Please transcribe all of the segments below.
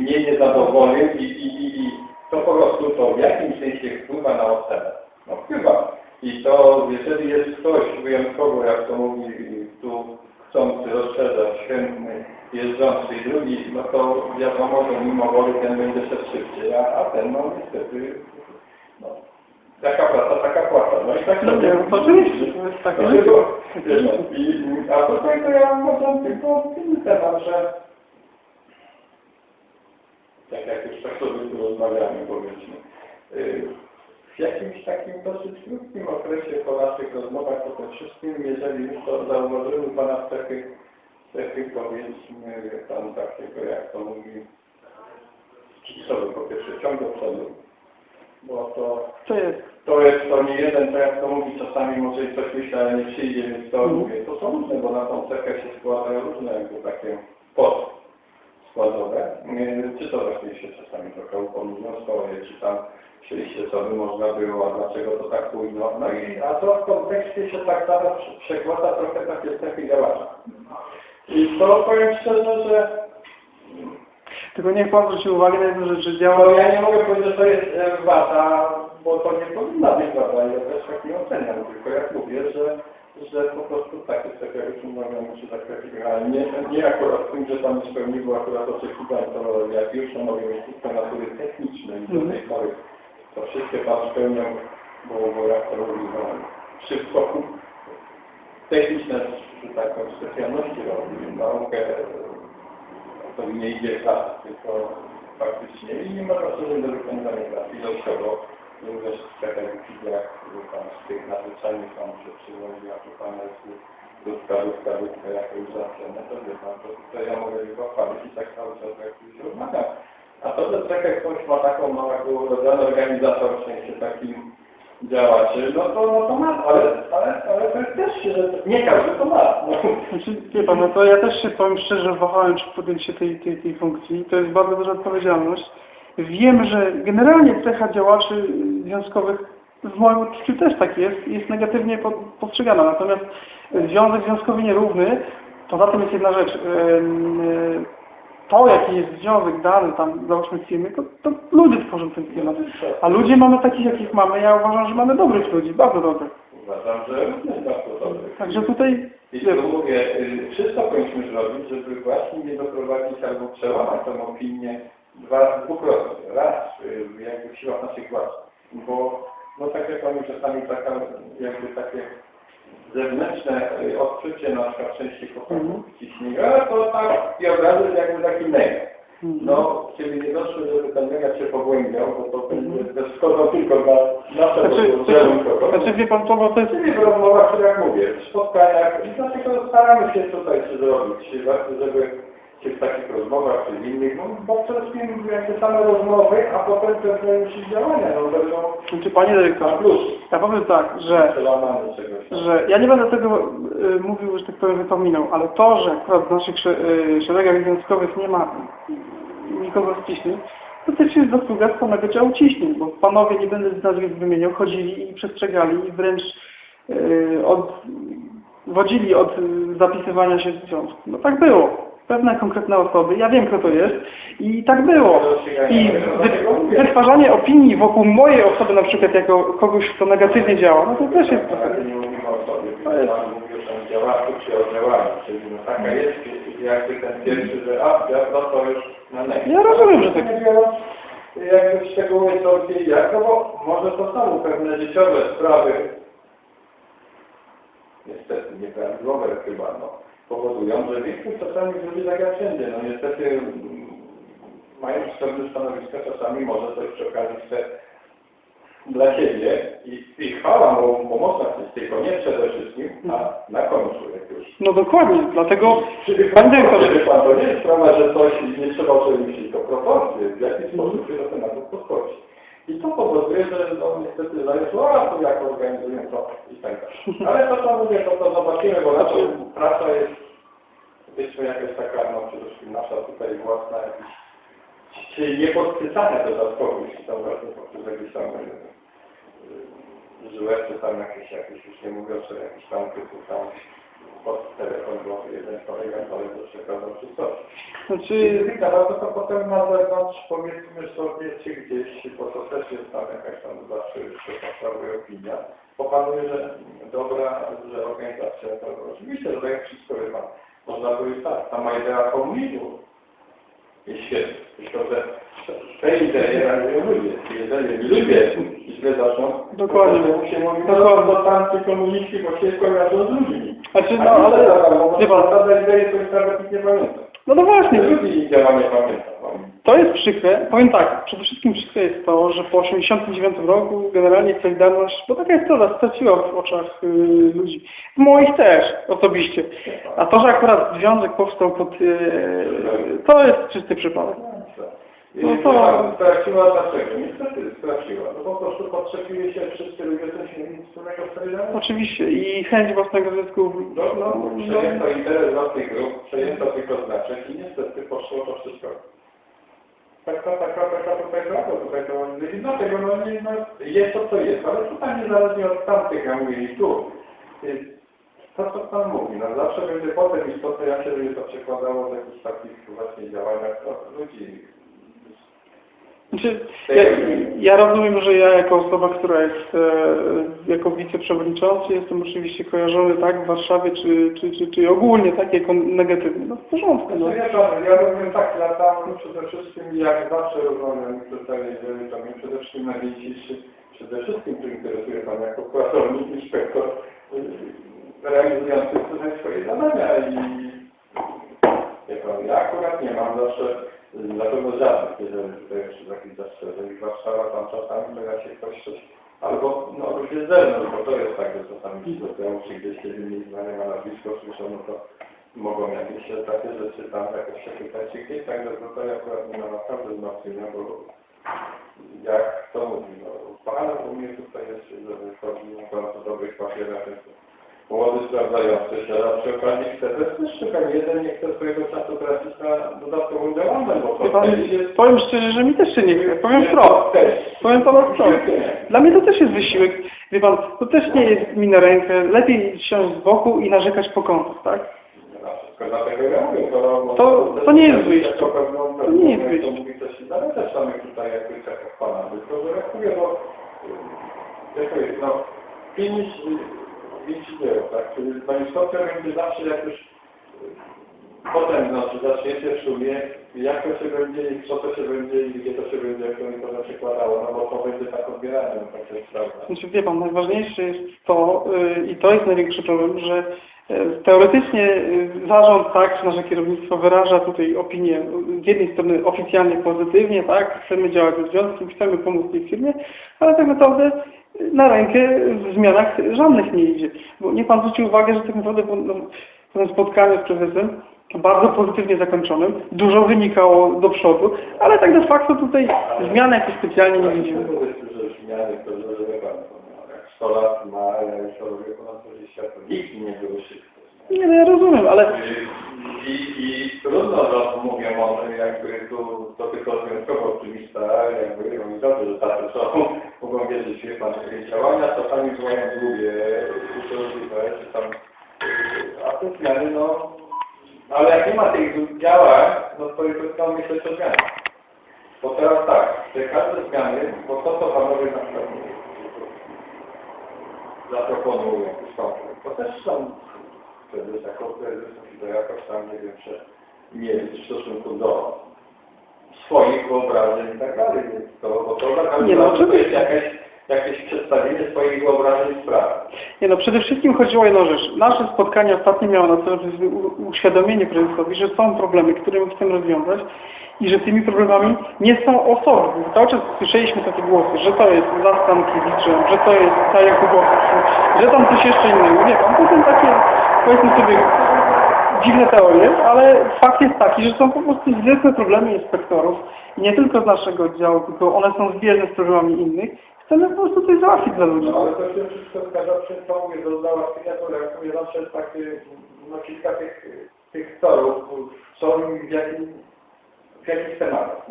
mniej niezadowolonych i, i, i, i to po prostu to w jakimś sensie wpływa na ocenę. No wpływa. I to jeżeli jest ktoś wyjątkowo, jak to mówi tu chcący rozszerzać, chętny, jeżdżący i drugi, no to wiadomo, że mimo woli ten będzie szedł szybciej, a, a ten no niestety no, taka praca, taka płata. No i tak No sobie- no oczywiście, to jest takie no, wiesz, no, i, A tutaj to ja mam tylko inny temat, że tak jak już tak sobie tu rozmawiamy, powiedzmy, yy, w jakimś takim dosyć krótkim okresie po naszych rozmowach o tym wszystkim, jeżeli już to zauważymy Pana cechy, cechy powiedzmy tam takiego, jak to mówi, sobie po pierwsze ciąg do przodu, bo to To jest. to jest to nie jeden, to jak to mówi, czasami może i coś myślę, ale nie przyjdzie, więc to Mhm. mówię. To są różne, bo na tą cechę się składają różne jakby takie podskładowe. Yy, Czy to właśnie się czasami trochę upomina swoje, czy tam przyjście, co by można było, a dlaczego to tak późno. No i, a to w kontekście się tak zaraz przekłada trochę takie cechy działacza. I to powiem szczerze, że Tylko niech Pan zwróci uwagę na jedną rzecz, że no działa... ja nie mogę powiedzieć, że to jest e, wada, bo to nie powinna być wada, ja też tak nie oceniam, tylko jak mówię, że, że po prostu takie cechy, jak już mówiłem, czy tak ale nie, nie akurat w tym, że tam nie spełniło akurat oczekiwań, to jak już mieć tylko natury technicznej do tej pory to wszystkie Pan spełniał, bo, bo jak to mówi, no, wszystko techniczne, że taką specjalności robi, naukę to nie idzie klas, tylko faktycznie i nie ma zastrzeżeń do wykonania ilościowo, również w chwilach tam z tych nadzwyczajnych tam się przywozi, a tu pan jest ludka, ludka, ludka, jako już zaczynę, to wie pan, to tutaj ja mogę go chwalić i tak cały czas jak się rozmawiam. A to, że trochę ktoś ma taką małego urodzony organizator, w sensie takim działaczy, no to, no to ma, ale, ale, ale to też, że nie każdy to ma. No. Znaczy, wie Pan, no to ja też się powiem szczerze wahałem, czy podjąć się tej, tej, tej funkcji. To jest bardzo duża odpowiedzialność. Wiem, że generalnie cecha działaczy związkowych w moim odczuciu też tak jest, jest negatywnie po- postrzegana. Natomiast związek związkowy nierówny, poza tym jest jedna rzecz. Ym, To, jaki jest związek dany tam, załóżmy w firmie, to, to ludzie tworzą ten klimat. A ludzie mamy takich, jakich mamy. Ja uważam, że mamy dobrych ludzi, bardzo dobrych. Uważam, że bardzo dobry. Także tutaj I tu mówię, y, wszystko powinniśmy zrobić, żeby właśnie nie doprowadzić albo przełamać tą opinię dwa, dwukrotnie. Raz, y, jakby w siłach naszych władz, bo no tak jak oni czasami taka, jakby takie zewnętrzne y, odczucie na przykład części Mhm. chłopaków ciśnienia, a to tak i od razu jest jakby taki mega. No, kiedy nie doszło, żeby ten mega się pogłębiał, bo to będzie ze szkodą tylko dla naszego Znaczy, rozdziału znaczy wie pan co, bo to jest... Czyli w rozmowach, jak mówię, w spotkaniach i dlatego staramy się tutaj się zrobić, żeby czy w takich rozmowach, czy w innych, no bo przede wszystkim jakby same rozmowy, a potem pewne już i działania, no będą Znaczy panie dyrektorze, plus. ja powiem tak, że, że ja nie będę tego y, mówił, że tak powiem wypominał, ale to, że akurat w naszych y, szeregach związkowych nie ma nikogo z ciśnień, to też jest zasługa samego działu ciśnień, bo panowie, nie będę z nazwisk wymieniał, chodzili i przestrzegali i wręcz y, od, wodzili od y, zapisywania się w związku. No tak było. Pewne konkretne osoby, ja wiem kto to jest i tak było. I wy, wytwarzanie opinii wokół mojej osoby, na przykład jako kogoś, kto negatywnie działa, no to też jest trochę... Nie mówimy o sobie, pan mówi o tym działaczu, czy o działaniu, czyli no taka jest jakby ten pierwszy, że a, ja no to już na. Ja rozumiem, że tak. Jakby szczegóły co gdzie i jak, no bo może to są pewne życiowe sprawy, niestety nieprawidłowe chyba, no, powodują, że większość czasami ludzi tak jak wszędzie, no niestety mm, mając pewne stanowiska czasami może coś przy okazji chce dla siebie i, i chwała mu pomocna jest tylko nie przede wszystkim, a na końcu jak już. No dokładnie, dlatego. Wie pan, to nie jest sprawa, że coś nie trzeba ocenić tylko proporcje, w jaki sposób się do tematu podchodzi. I to powoduje, że no niestety zależy, a to jak organizują to i tak dalej. Ale to co mówię, to, to zobaczymy, bo nasza praca jest powiedzmy jakaś taka, no przede wszystkim nasza tutaj własna jakiś czyli nie podsycane dodatkowo, jeśli tam właśnie poprzez jakieś tam żyłeczce tam jakieś, jakieś już nie mówiąc o jakichś tam typu tam pod telefon, bo jeden kolega koledze przekazał wszystko. Znaczy, Jeżeli gada, to, to potem na zewnątrz powiedzmy sobie, czy gdzieś, bo to też jest tam jakaś tam zawsze jeszcze podstawowa opinia, popanuje, że dobra, że organizacja, to oczywiście, że tak wszystko wie pan. Można powiedzieć tak, sama idea komunizmu jest świetna, tylko że te idee realizują ludzie. Jeżeli ludzie źle zaczną, Dokładnie. to się mówi, no to tamci komuniści, bo się kojarzą z ludźmi. Znaczy, no, ale- ale wie pan- nie pamięta. no no właśnie, działa nie pamięta. To jest przykre. Powiem tak, przede wszystkim przykre jest to, że po 1989 roku generalnie Solidarność, bo taka jest prawda, straciła w oczach y, ludzi. W moich też osobiście. A to, że akurat związek powstał pod... Y, to jest czysty przypadek. No no to- to straciła dlaczego? Niestety straciła. No po prostu podczepili się wszyscy ludzie, co się nic wspólnego Solidarnością. Oczywiście i chęć własnego zysku. No, No, no, no, przejęto interes własnych grup, przejęto tylko znaczek i niestety poszło to wszystko. Taka, taka, taka tutaj prawda, tutaj to i dlatego no, nie, no, jest to co jest, ale tutaj niezależnie od tamtych, ja mówię i tu. y, To co Pan mówi, no zawsze będzie potem istotne, jak się będzie to przekładało w jakichś takich właśnie działaniach no, ludzi. Znaczy, ja, ja rozumiem, że ja jako osoba, która jest e, jako wiceprzewodniczący jestem oczywiście kojarzony tak w Warszawie, czy, czy, czy, czy ogólnie tak jako negatywny. No w porządku. No. Znaczy, wie pan, ja rozumiem tak, ja tam przede wszystkim, jak zawsze rozmawiam tutaj, jeżeli to mnie przede wszystkim najwięcej, przede wszystkim tu interesuje Pan jako pracownik, inspektor, yy, realizujący tutaj swoje zadania i wie Pan, ja akurat nie mam zawsze na pewno żadnych, jeżeli tutaj jeszcze jakieś zastrzeżeń. Warszawa tam czasami pojawia się ktoś coś, albo no ludzie z zewnątrz, bo to jest tak, że czasami ci do tyłu, czy gdzieś kiedy nie znania ma nazwisko, słyszą, no to mogą jakieś takie rzeczy tam jakoś się pytać czy gdzieś, także to, to ja akurat nie ma naprawdę wzmocnienia, bo jak to mówi, no pan u mnie tutaj jest, że wychodzi bardzo dobrych papierach, jest młody sprawdzający się, a przy okazji chce też szukać jeden, nie chce swojego czasu tracić na dodatkową działalność, bo to pan, jest... powiem szczerze, że mi też się nie chce. Powiem wprost. Powiem panu wprost. Dla mnie to też jest wysiłek. Wie pan, to też nie jest mi na rękę. Lepiej siąść z boku i narzekać po kątach, tak? To... To- nie jest wyjście. To, nie jest wyjście. To mówi dalej też samych tutaj jakby cechach pana, tylko że jak mówię, no... Jak to jest, no... Finish widzi dzieło, tak? Czyli istotne będzie zawsze jak już... Potem, znaczy zaczniecie w sumie, jak to się będzie i co to się będzie i gdzie to się będzie, jak to mi to przekładało, no bo to będzie tak odbierane, tak jest prawda. Znaczy, wie pan, najważniejsze jest to, y, i to jest największy problem, że y, teoretycznie zarząd, tak, czy nasze kierownictwo wyraża tutaj opinię z jednej strony oficjalnie pozytywnie, tak, chcemy działać ze związkiem, chcemy pomóc tej firmie, ale tak naprawdę na rękę w zmianach żadnych nie idzie. Bo nie pan zwrócił uwagę, że tak naprawdę po, no, po tym spotkaniu z prezesem, bardzo pozytywnie zakończonym, dużo wynikało do przodu, ale tak de facto tutaj zmian jakoś specjalnie nie widzimy. Zmiany, to że wie pan, no, jak 100 lat ma, a ja już robię ponad 20 lat, to nigdy nie było szybko. Nie, no ja rozumiem, ale I, i trudno, że mówię o tym, jakby tu to tylko wyjątkowo optymista, jakby oni dobrze, że tacy są, mogą wierzyć, wie pan, jakieś działania czasami bywają długie, uciążliwe, czy tam, a te zmiany, no, ale jak nie ma tych działań, no to jest to myśleć o zmianach. Bo teraz tak, te każde zmiany, bo to co panowie na przykład zaproponują to też są prezes jako prezes musi to jakoś tam, nie wiem, że mieli w stosunku do swoich wyobrażeń i tak dalej, więc to, bo to każdym Nie, no, jest oczywiście. Jakieś, przedstawienie swoich wyobrażeń sprawy. Nie no, przede wszystkim chodziło o jedną rzecz. Nasze spotkanie ostatnie miało na celu uświadomienie prezesowi, że są problemy, które my chcemy rozwiązać i że tymi problemami nie są osoby. Cały czas słyszeliśmy takie głosy, że to jest Zastan Kiewiczem, że to jest ta Jakubowski, że tam coś jeszcze innego. Wie pan, to są takie, powiedzmy sobie, dziwne teorie, ale fakt jest taki, że są po prostu zwykłe problemy inspektorów nie tylko z naszego oddziału, tylko one są zbieżne z problemami innych. Chcemy po prostu coś załatwić dla ludzi. No ale to się wszystko zgadza przy to, mówię, do załatwienia, to mówię, zawsze takie, no kilka tych, tych torów, co w jakim, w jakich tematach.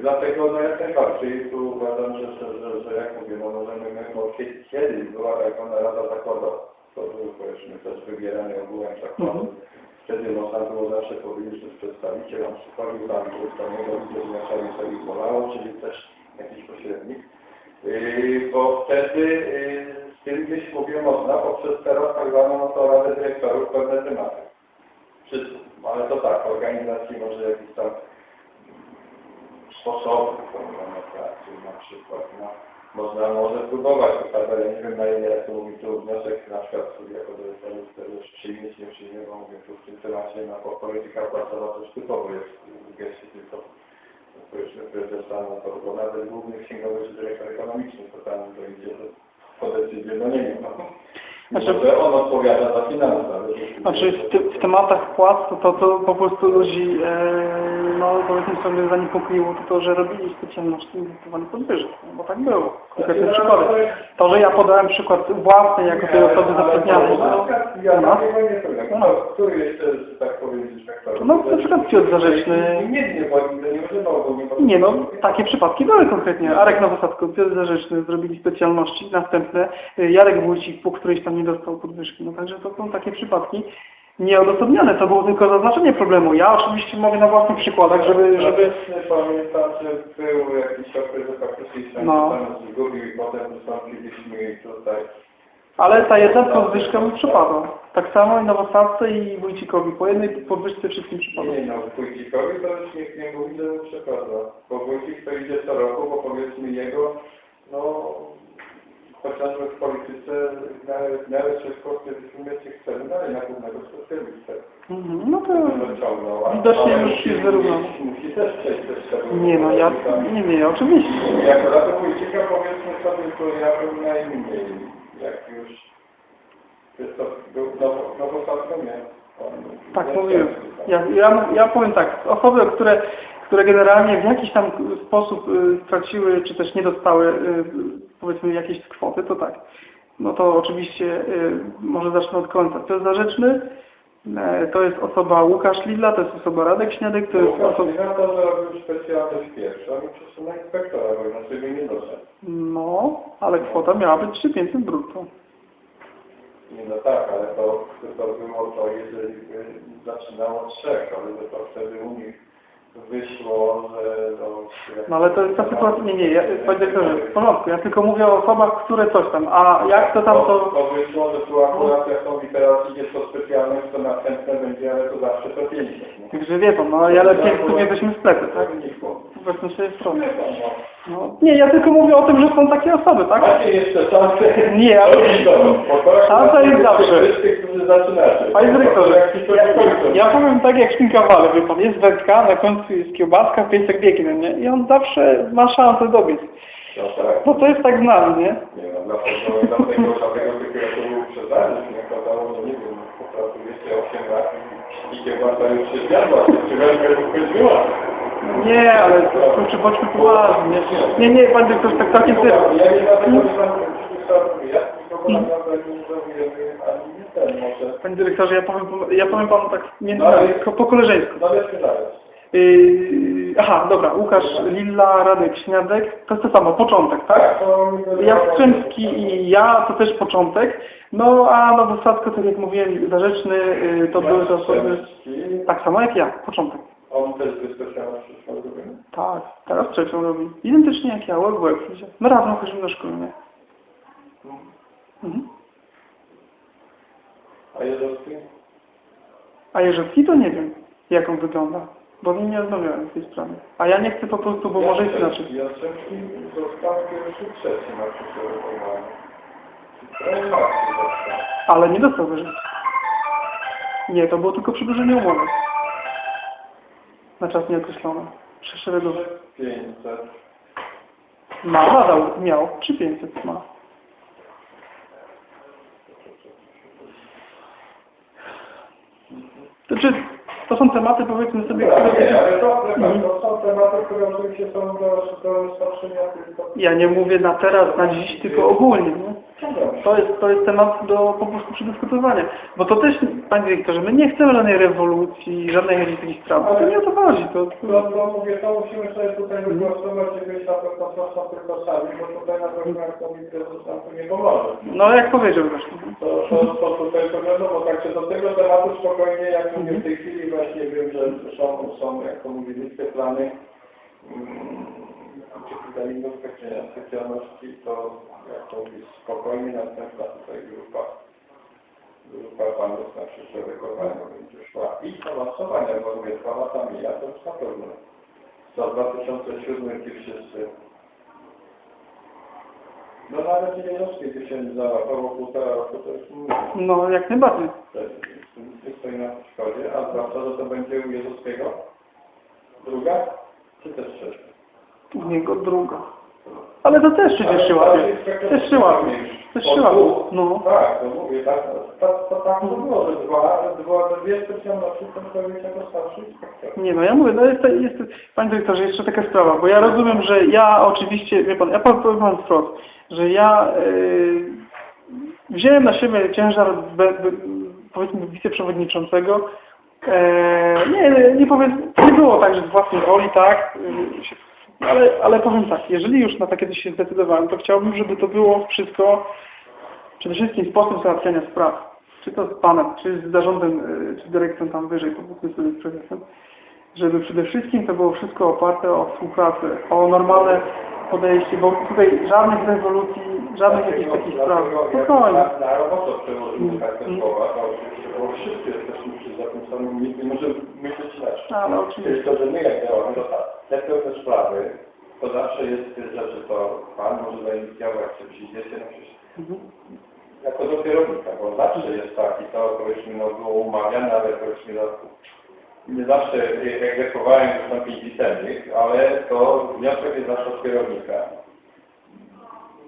Dlatego no jak najbardziej tu uważam, że, że, że, że jak mówię, no możemy, my, bo kiedy- kiedyś była tak zwana Rada Zakładowa. to był powiedzmy też wybierany ogółem Mhm. zakładu. Wtedy można było zawsze powiedzieć, że przedstawiciel on przychodził tam do ustawnego wyznaczali sobie bolało, czyli też jakiś pośrednik. Yy, bo wtedy yy, z tym gdzieś mówię można poprzez teraz tak zwaną no to Radę Dyrektorów pewne tematy. Wszyscy, ale to tak, organizacji może jakiś tam sposobów pracy na przykład. No, można może próbować ukazać, ale nie wiem na ile, jak to mówi tu wniosek na przykład studia kodyrektorów też przyjmieć, nie przyjmie, bo mówię tu w tym temacie na no, polityka płacowa też typowo jest w gestii tylko prezesa, to nawet główny księgowy czy dyrektor ekonomiczny, to tam to idzie po decyzję, no nie wiem, no. Znaczy- Może on odpowiada za finanse. Znaczy w, ty, w tematach płac to, to, to po prostu ludzi, e, no powiedzmy sobie zaniepokoiło to, to, że robili specjalności inwestowane podwyżek, no, bo tak było. Konkretne przykłady. To, że ja podałem przykład własny jako tej osoby zatrudnianej, no, Ja no. No. Który jeszcze, że tak powiem, inspektor? No, na przykład Piotr Zarzeczny. Nie, nie, bo nie używał, bo nie Nie no, takie przypadki były konkretnie. Arek Nowosadko, Piotr Zarzeczny zrobili specjalności, następne y, Jarek Wójcik, po którejś tam nie dostał podwyżki. No także to są takie przypadki nieodosobnione, to było tylko zaznaczenie problemu. Ja oczywiście mówię na własnych przykładach, żeby, żeby Pamiętam, że był jakiś okres, że faktycznie się No. zgubił i potem wystąpiliśmy i tutaj... Ale ta jedna podwyżka mi przypadła. Tak samo i Nowosadce i Wójcikowi. Po jednej podwyżce wszystkim przypadło. Nie no, Wójcikowi to już nikt nie mówi, że mu. Bo Wójcik to idzie co roku, bo powiedzmy jego, no chociażby w polityce nawet, nawet szybko kiedy się chce dalej na głównego specjalistę. Mhm, No to widocznie już musi- się wyrównał. Musi, też przejść te szczegóły. Nie no, ja nie nie, oczywiście. Jak to Wójcika powiedzmy sobie, to ja bym najmniej, jak już jest to był nowo- nowosadką, nie? Tak często. Ja, ja, ja powiem tak, osoby, które, które generalnie w jakiś tam sposób y, straciły, czy też nie dostały y, powiedzmy jakiejś kwoty, to tak. No to oczywiście y, może zacznę od końca. To jest zarzeczny, e, to jest osoba Łukasz Lidla, to jest osoba Radek Śniadek, to jest Łukasz osoba... Liga to zrobił specjalność pierwsza, mi przesunął inspektora, bo inaczej by nie doszedł. No, ale kwota miała być 3500 brutto. Nie no tak, ale to, to było to, jeżeli zaczynało od trzech, ale to wtedy u nich wyszło, że to... No ale to jest ta sytuacja, nie, nie, ja, panie dyrektorze, w porządku, ja tylko mówię o osobach, które coś tam, a jak to tam To, to... wyszło, że tu akurat jak są teraz idzie to specjalność, to następne będzie, ale to zawsze to 50. nie? Także wie pan, no ale w sumie jesteśmy w sklepie, tak? Wynikło. Powiedzmy sobie strony. Wie pan, no. Nie, ja tylko mówię o tym, że są takie osoby, tak? Macie jeszcze szansę. Nie, ale- Robić bo Szansa jest zawsze. wszyscy, którzy zaczynacie. Panie dyrektorze, ja powiem tak jak szpinkawale, wie pan, jest wędka, na końcu jest kiełbaska, piesek biegnie, nie? I on zawsze ma szansę dobiec. No tak. No to jest tak z nami, nie? Nie no, dlatego, dlatego, dlatego tylko to był się nie okazało, że nie wiem, popracujecie 8 lat i i kiełbasa już się zjadła, czy wędkę wychodziła. Nie, ale to, czy bądźmy poważni, nie? Nie, nie, pan dyrektor, tak takim tym... Panie dyrektorze, ja powiem, ja powiem panu tak między No, nami, ko- po koleżeńsku. No. Yy, aha, dobra, Łukasz Lilla, Radek Śniadek, to jest to samo, początek, tak? Tak, Jastrzębski i ja to też początek. No a Nowosadko, tak jak mówiłem, Zarzeczny yy, to były te osoby tak samo jak ja, początek. On też wyspecjalnie wszystko zrobił. Tak, teraz trzecią robi. Identycznie jak ja, łeb w łeb. idzie. My razem chodzimy do szkoły, nie? Mhm. A Jerzowski? A Jerzewski to nie wiem, jak on wygląda, bo z nim nie rozmawiałem w tej sprawie. A ja nie chcę po prostu, bo może jest inaczej. Jastrzębski został pierwszy, trzeci na. Reanimacji został. Ale nie dostał wyżej. Nie, to było tylko przedłużenie umowy. Na czas nieokreślony. Szeregowy. 500. Ma, nadal miał. 3500 ma. Znaczy, to są tematy, powiedzmy sobie, Tak, które... nie, ale to, pan, to są tematy, które oczywiście są do, do rozpatrzenia. Ja nie mówię na teraz, na dziś, tylko ogólnie, nie? To jest, to jest temat do po prostu przedyskutowania. Bo to też, panie dyrektorze, my nie chcemy żadnej rewolucji, żadnej jakichś spraw. To nie o to chodzi. To, No, no mówię, to musimy sobie tutaj wygłosować być na pewno prosto tylko sami, bo tutaj na pewno to prezes nam tu nie pomoże. no jak powiedział zresztą. To, to, to tutaj pewno, bo także do tego tematu spokojnie, jak mówię w tej chwili właśnie wiem, że są, są jak to mówi, listy plany mm, witaminowych specjalności, to jak to mówi, spokojnie następna tutaj grupa grupa panów na przyszłe wykonanie będzie szła i awansowania, bo mówię, dwa lata mija, to już na pewno. Za 2007 ci wszyscy no nawet Niewielowski by się nie załapało półtora roku, to jest. No jak najbardziej. Nie stoi na przeszkodzie, a zwłaszcza, że to będzie u Jezuskiego? Druga? Czy też trzecia? U niego druga. Ale to też przecież się łapie. Też się łapie. Też się łapie. No. Tak, to mówię, tak, tak, to tak to było, że dwa, dwa, dwie specjalności powiedzieć jako starszy inspektor. Nie no, ja mówię, no jest, jest, panie dyrektorze, jeszcze taka sprawa, bo ja rozumiem, że ja oczywiście, wie pan, ja powiem powiem pan wprost, że ja yy, wziąłem na siebie ciężar be, be, powiedzmy wiceprzewodniczącego. E, nie, nie powiem, nie było tak, że z własnej woli, tak, yy, się- ale, ale powiem tak, jeżeli już na takie coś się zdecydowałem, to chciałbym, żeby to było wszystko przede wszystkim sposób załatwiania spraw. Czy to z panem, czy z zarządem, yy, czy z dyrekcją tam wyżej, powiedzmy sobie z prezesem żeby przede wszystkim to było wszystko oparte o współpracę, o normalne podejście, bo tutaj żadnych rewolucji, żadnych jakichś takich spraw. Spokojnie. Na, na robotę przełożymy takie słowa, to oczywiście, bo wszyscy jesteśmy przy za tym samym, nikt nie może myśleć inaczej. Ale oczywiście. Jest to, że my jak działamy, to tak, te pewne sprawy, to zawsze jest rzeczy, to Pan może zainicjować, czy przyjdziecie, no przecież Mhm. jako do kierownika, bo zawsze jest tak i to powiedzmy no, było umawiane, ale powiedzmy no, nie zawsze egzekwowałem wystąpień pisemnych, ale to wniosek jest zawsze od kierownika.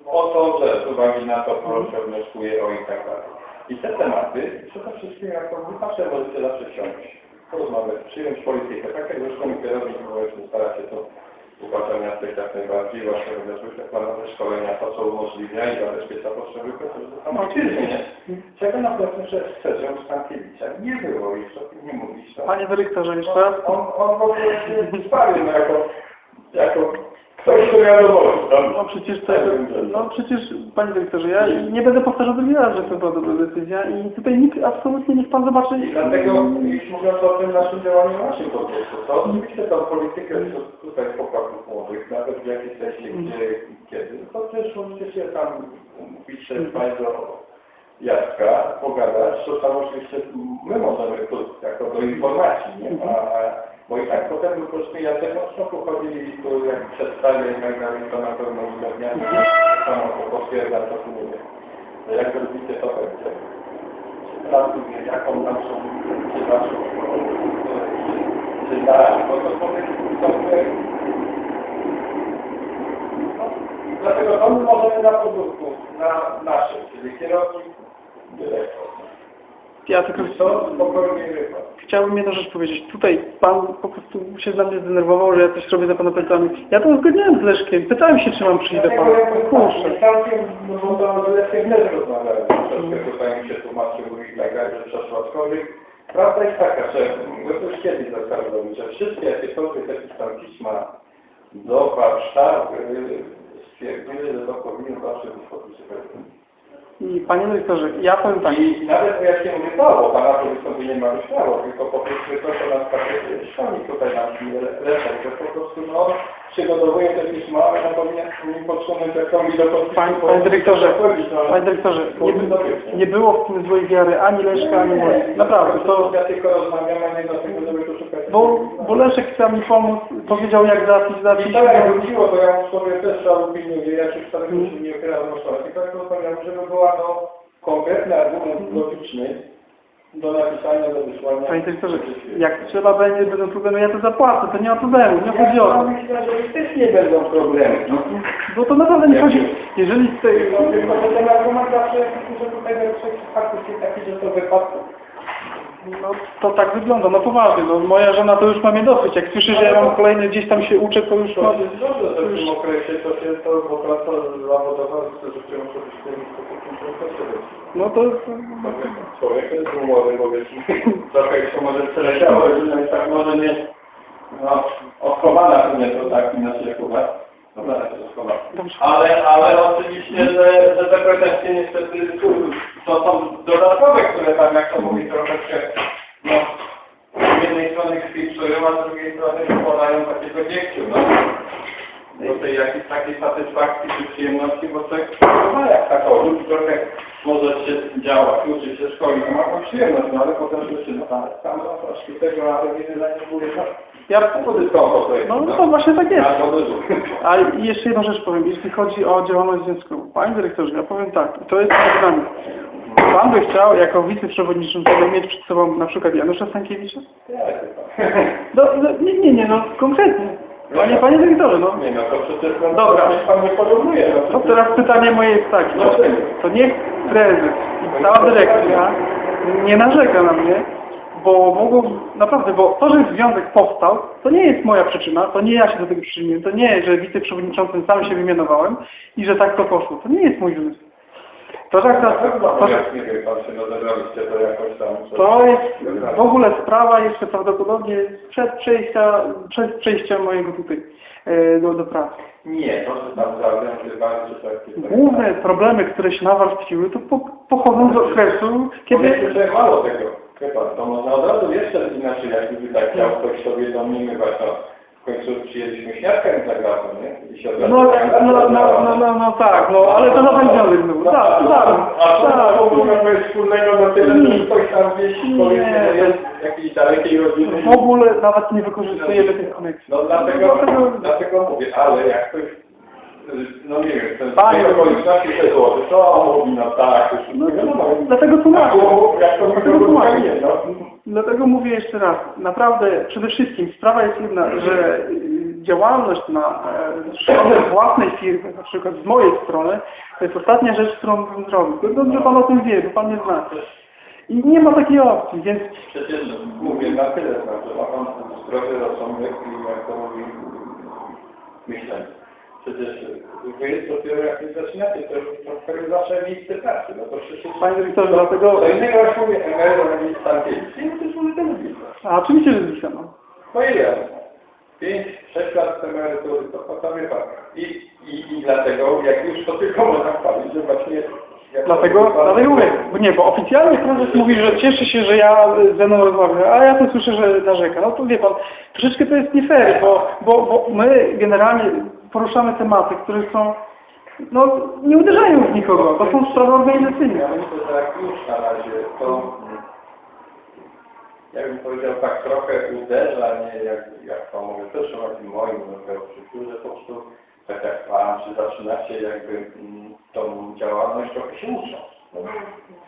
O to, że z uwagi na to proszę wnioskuję o i tak dalej. I te tematy przede wszystkim jako możecie zawsze wsiąść, porozmawiać, przyjąć politykę, tak jak zresztą kierownik powiedzmy stara się to uważam miastach jak najbardziej, właśnie rozwiązuje te planowe szkolenia, to co umożliwia i zabezpiecza potrzeby. Samodzielnie. Czego na pewno że chcecie od Stankiewicza? Nie było tym nie. No. Panie dyrektorze, jeszcze raz. On, on w ogóle się no, jako, jako ktoś, kto wiadomo. No przecież to, no przecież, panie dyrektorze, ja nie będę powtarzał drugi raz, że to była dobra decyzja i tutaj nikt absolutnie niech pan zobaczy. Dlatego już mówiąc o tym naszym działaniu naszym po prostu, to oczywiście tą politykę tu- tutaj chłopaków młodych, nawet w jakiejś sensie gdzie i kiedy, to też możecie się tam mówić się bardzo Jacka, pogadać, to tam oczywiście my możemy tu jako do informacji, nie? A, bo i tak potem po prostu Jacek mocno pochodzili tu jak przedstawię i to na pewno uzgadniamy, to potwierdza, co tu mówię. Że jak robicie, to będzie pracuje, jaką tam są, czy naszą, czy na, bo to powiem, to my, no, dlatego to my możemy na podwórku, na naszym, czyli kierownik, dyrektor. Ja tylko chciałbym jedną rzecz powiedzieć. Tutaj pan po prostu się dla mnie zdenerwował, że ja coś robię za pana plecami. Ja to uzgodniałem z Leszkiem. Pytałem się, czy mam przyjść do pana. Kurczę. Całkiem, no bo to lepiej też rozmawiałem, się tłumaczył i tak że przeszło, aczkolwiek prawda jest taka, że my to już kiedyś zaskarżyłem, że wszystkie jakiekolwiek jakieś tam pisma do Warszawy stwierdziły, że to powinien zawsze być podpisywany. I panie dyrektorze, ja powiem tak. I nawet jak się prawo, pana to wystąpienie ma być prawo, tylko powiedzmy to, co na przykład szkolnik tutaj nam leczek, że po prostu no, przygotowuje te pisma, ale no powinien podsunąć jakąś do. Panie, bo- panie dyrektorze, no, panie dyrektorze, nie, nie było w tym złej wiary ani Leszka, ani mojej. Naprawdę, to... Ja tylko rozmawiam, a nie dlatego, żeby tu szukać. Bo, bo Leszek chce mi pomóc, powiedział jak załatwić, I załatwić. tak jak wróciło, bo ja sobie też opiniuję, ja się wcale nie opieram na szkołach. I tak rozmawiam, żeby była no, konkretny argument logiczny do napisania, do wysłania. Panie dyrektorze, jak trzeba będzie, będą problemy, ja to zapłacę, to nie ma problemu, nie chodzi o to. myślę, że też nie będą problemy. No. Bo to naprawdę nie chodzi, jeżeli z tej... No, tylko że ten argument zawsze jest że tutaj we trzech faktów jest taki, że to wypadku. No to tak wygląda, no poważnie, no moja żona to już ma mnie dosyć, jak słyszy, że ja mam kolejny gdzieś tam się uczę, to już To ma... jest dobrze, że w tym okresie to się to, bo praca zawodowa muszę być tym, co No to... Człowiek jest umowy, bo wiesz, trochę się może przeleciało, że jest tak może nie, no, odchowana w sumie to tak inaczej jak u was. Dobra, to jest. Dobrze. Ale, ale oczywiście, że, że te pretensje niestety to są dodatkowe, które tam, jak to mówi, troszeczkę, no, z jednej strony krwi psują, a z drugiej strony podają takiego dziegciu, no. Do tej jakiejś takiej satysfakcji czy przyjemności, bo człowiek ma jak taką, lub trochę może się działa, kluczy się szkoli, to ma tą przyjemność, no ale potem słyszy, no tam, tam no, troszkę tego, ale nie zajmuje, no. Ja, To jest, no to właśnie tak jest. A jeszcze jedną rzecz powiem, jeśli chodzi o działalność związkową. Panie dyrektorze, ja powiem tak, to jest między nami. Pan by chciał jako wiceprzewodniczącego mieć przed sobą na przykład Janusza Stankiewicza? No, no nie, nie, nie, no konkretnie. Panie, panie dyrektorze, no. Nie no, to przecież no, Dobra. pan nie porównuje. No, To przecież- teraz pytanie moje jest takie. To niech prezes i cała dyrekcja nie narzeka na mnie, bo mogą, naprawdę, bo to, że związek powstał, to nie jest moja przyczyna, to nie ja się do tego przyczyniłem, to nie, że wiceprzewodniczącym sam się wymianowałem i że tak to poszło. To nie jest mój wymysł. To, akurat, no, to, jak nie pan to jakoś tam... coś- to jest w ogóle sprawa jeszcze prawdopodobnie przed przejścia, przed przejściem mojego tutaj e, do, do pracy. Nie, to, że tam zawiązywanie czy takie... Główne problemy, które się nawarstwiły, to po, pochodzą z okresu, Kiedy... kiedy... że mało tego. Pan, to można od razu jeszcze inaczej, jakby tak chciał ktoś sobie domniemywać, no w końcu przyjęliśmy świadka integratu, nie? Od razu... No, no, no, no, no, no tak, no, ale to na związek znowu. Tak, tak, A co tak. to mieć wspólnego na tyle, że ktoś tam gdzieś powiedzmy, że jest jakiejś dalekiej rodziny? W ogóle nawet nie wykorzystujemy tych koneksji. No dlatego, dlatego mówię, ale jak ktoś, no nie wiem, ten Panie- okoliczności się złoży, to on mówi, no tak, już No, wiadomo. dlatego tłumaczę. Jak to nie, no. Dlatego mówię jeszcze raz, naprawdę przede wszystkim sprawa jest jedna, że y, działalność na e, stronę własnej firmy, na przykład z mojej strony, to jest ostatnia rzecz, którą bym zrobił. Dobrze Pan o tym wie, bo Pan mnie zna. I nie ma takiej opcji, więc Przecież mówię na tyle, że ma pan zdrowy rozsądek i jak to mówi, myślenie. Przecież wy jest dopiero jak nie zaczynacie, to już trochę zawsze miejsce pracy, no to przecież... Panie dyrektorze, dlatego... Co innego jak mówię, emeryt, nie stankiewicz, nie, to jest może telewizja. A oczywiście, że zwisam. No ile ja Pięć, sześć lat z emerytury, to potem wie pan. I, i, I dlatego, jak już to tylko można chwalić, że właśnie... jak Dlatego, to- dlatego mówię, bo nie, bo oficjalnie prezes mówi, że cieszy się, że ja ze mną rozmawiam, a ja to słyszę, że narzeka. No to wie pan, troszeczkę to jest nie fair, bo, bo, bo my generalnie poruszamy tematy, które są, no nie uderzają w nikogo, to są sprawy Ja organizacyjne. myślę, że jak już na razie to, ja bym powiedział tak trochę uderza, nie jak, jak to mówię, też o takim moim odczuciu, że po prostu tak jak pan, czy zaczynacie jakby mm, tą działalność trochę się ucząc. No,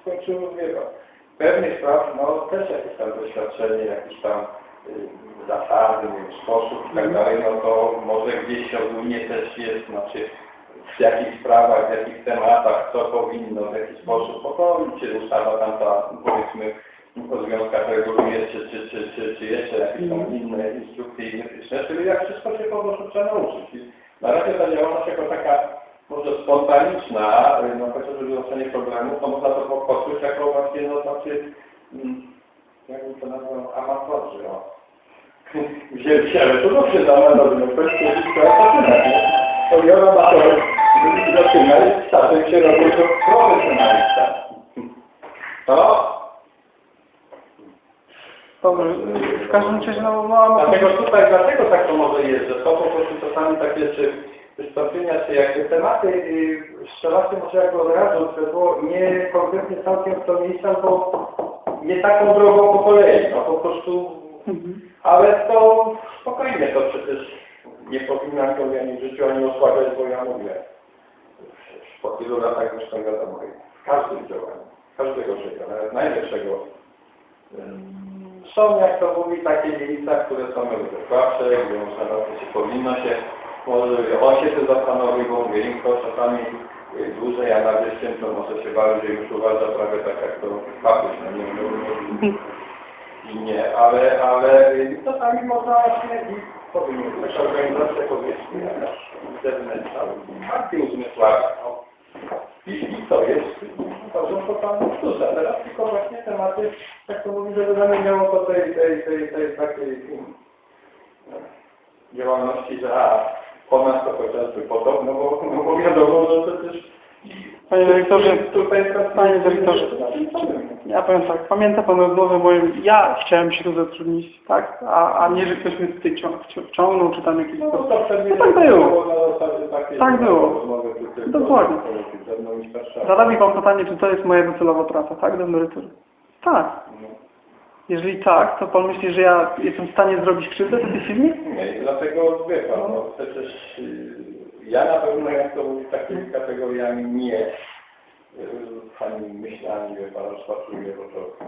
w końcu wie pan, pewnych spraw, no też jakieś tam doświadczenie, jakieś tam zasady, nie wiem, sposób i tak dalej, no to może gdzieś ogólnie też jest, znaczy w jakich sprawach, w jakich tematach, co powinno, w jaki sposób, bo to czy ustawa tamta, powiedzmy, o związkach reguluje, czy, czy, czy, czy, czy jeszcze jakieś tam inne instrukcje idiotyczne, czyli jak wszystko się po prostu trzeba nauczyć. I na razie ta działalność jako taka może spontaniczna, no chociażby rozwiązanie problemu, to można to po- poczuć jako właśnie, no znaczy, jakbym to nazwał, amatorzy, o. Ale to dobrze za narodem, no to jest to zaczyna, nie? To ja amatorzy zaczyna i czasem się robi to profesjonalista. No, Dobrze, w każdym razie, no, no, Dlatego tutaj, dlatego tak to może jest, że to po prostu czasami takie czy wystąpienia, czy jakby tematy yy, strzelacie może jako od razu, że było nie konkretnie całkiem w to miejsca, bo nie taką drogą po kolei, no po prostu, Mhm. ale to spokojnie, to przecież nie powinno ani ani w życiu, ani osłabiać, bo ja mówię, po tylu latach zresztą wiadomo, w każdym działaniu, każdego życia, nawet najlepszego, są, jak to mówi, takie miejsca, które są słabsze, gdzie można się, powinno się, może on się tu zastanowi, bo mówię, im y, dłużej, a na wyższym, to może się bardziej już uważa prawie tak jak to papuś, no nie wiem, nie, ale, ale czasami można właśnie i powiem, jakaś organizacja powiedzmy jakaś zewnętrzna, bardziej uzmysławia, no. I, I co jest? Uważam, to Pan plus, a teraz tylko właśnie tematy, jak to mówi, żeby zamieniało po tej, tej, tej, tej takiej mm, działalności, że a, po nas to chociażby po to, no bo, no bo wiadomo, że to też Panie dyrektorze, tutaj Panie dyrektorze, ja powiem tak, pamięta Pan rozmowę moją, ja chciałem się tu zatrudnić, tak? A, a nie, że ktoś mnie tutaj cią- wcią- wciągnął, czy tam jakiś No to No tak było. Tak było. Dokładnie. ze mną i z Warszawą. Zada mi Pan pytanie, czy to jest moja docelowa praca, tak? Do emerytury. Tak. Jeżeli tak, to Pan myśli, że ja jestem w stanie zrobić krzywdę tej firmie? Nie, dlatego wie Pan, no przecież y, ja na pewno jak to takimi kategoriami nie y, ani myślami, wie Pan, rozpatruję, bo to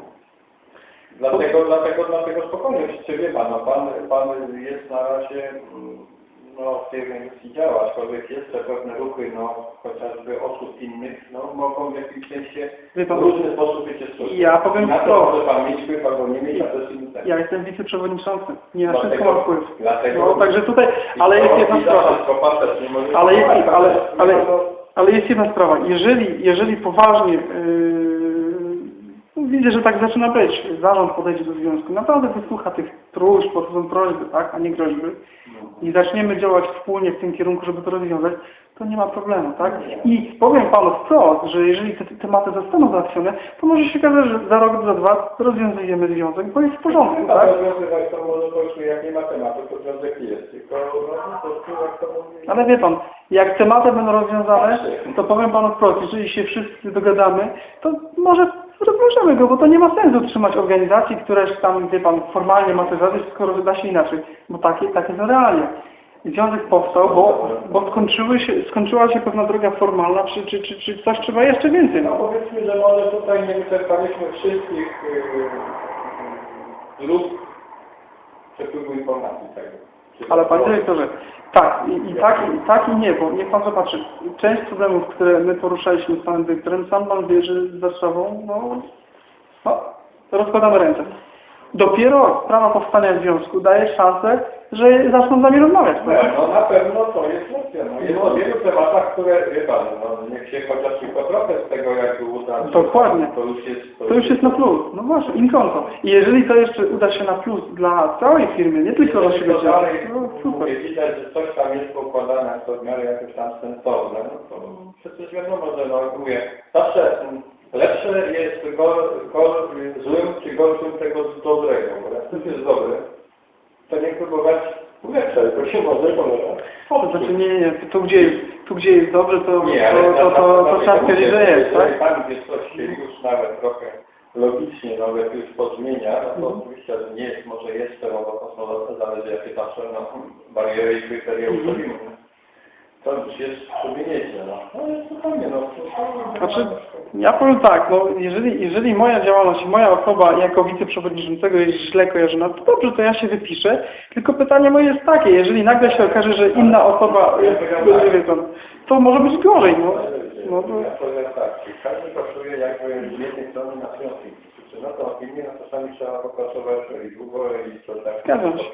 Dlatego, dlatego, dlatego spokojnie, przecież wie Pan, no, pan, pan jest na razie mm, no, w tej organizacji działa, aczkolwiek jeszcze pewne ruchy, no, chociażby osób innych, no, mogą w jakimś sensie Wie w Pan, różny sposób być. Ja powiem Na to. to może Pan mieć wpływ albo nie mieć, a to jest inny temat. ja jestem wiceprzewodniczącym, nie na wszystko mam wpływ. Dlatego, No, także tutaj, ale jest jedna sprawa. Ale jest, ale, ale, ale jest jedna sprawa. Jeżeli, jeżeli poważnie yy, widzę, że tak zaczyna być, zarząd podejdzie do związku, naprawdę wysłucha tych próśb, bo to są prośby, tak, a nie groźby i zaczniemy działać wspólnie w tym kierunku, żeby to rozwiązać, to nie ma problemu, tak? I powiem Panu wprost, że jeżeli te te tematy zostaną załatwione, to może się okazać, że za rok, za dwa rozwiązujemy związek, bo jest w porządku, tak? tak? rozwiązywać to może powiedzmy, jak nie ma tematu, to związek jest, tylko no, po prostu jak to mówi... Ale wie pan, jak tematy będą rozwiązane, to powiem panu wprost, jeżeli się wszyscy dogadamy, to może rozwiążemy go, bo to nie ma sensu trzymać organizacji, które tam, wie pan, formalnie ma coś zadać, skoro da się inaczej, bo takie, takie są realia. Związek powstał, bo, bo skończyły się, skończyła się pewna droga formalna, czy, czy, czy, czy coś trzeba jeszcze więcej. No powiedzmy, że może tutaj nie wyczerpaliśmy wszystkich yy, dróg przepływu informacji tego. Ale panie dyrektorze, tak i, i tak, tak i nie, bo niech pan zobaczy, część problemów, które my poruszaliśmy z panem dyrektorem, sam pan wie, że z Warszawą, no, no rozkładamy ręce. Dopiero sprawa powstania związku daje szansę, że zaczną z nami rozmawiać. No, no na pewno to jest racja. No, jest o wielu tematach, które, wie pan, no, niech się chociaż tylko trochę z tego jakby uda. Dokładnie. To już jest... To już jest na plus, no właśnie, in konto. I jeżeli to jeszcze uda się na plus dla całej firmy, nie tylko dla siebie, to dalej, no super. mówię, widać, że coś tam jest poukładane, to w miarę jakoś tam sensowne, no to przecież wiadomo, że no, mówię, zawsze mm, lepsze jest gol, gol złym czy gorszym tego dobrego, bo jak coś jest dobre, to nie próbować ulepszać, bo się może polegać. To znaczy nie, nie, tu, tu, gdzie jest, tu gdzie jest dobrze, to, Nie, to, to, to, to trzeba stwierdzić, że jest, tak? Tam, gdzie coś się już nawet trochę logicznie nawet już pozmienia, no to Mhm. oczywiście nie jest może jeszcze, no bo to są, zależy jakie patrzę na bariery i kryteria Mhm. ustawimy. To już jest sobie nieźle, no. No ale spokojnie, no. to- Znaczy, ja powiem tak, no jeżeli, jeżeli moja działalność i moja osoba jako wiceprzewodniczącego jest źle kojarzona, to dobrze, to ja się wypiszę. Tylko pytanie moje jest takie, jeżeli nagle się okaże, że inna osoba jest, będzie pan, to może być gorzej, no. no to, Ja powiem tak, każdy pracuje jakby z jednej strony na swoją opinię. Czy na tą opinię, no czasami trzeba popracować i długo i to tak. Zgadzam się.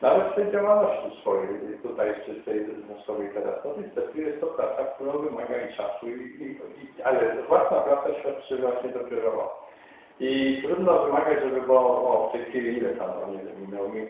Nawet w tej działalności swojej, tutaj czy w tej biznesowej teraz, no niestety jest to praca, która wymaga i czasu, i, i, ale własna praca świadczy właśnie dopiero o. I trudno wymagać, żeby było, o, w tej chwili ile tam, no nie wiem, miał mi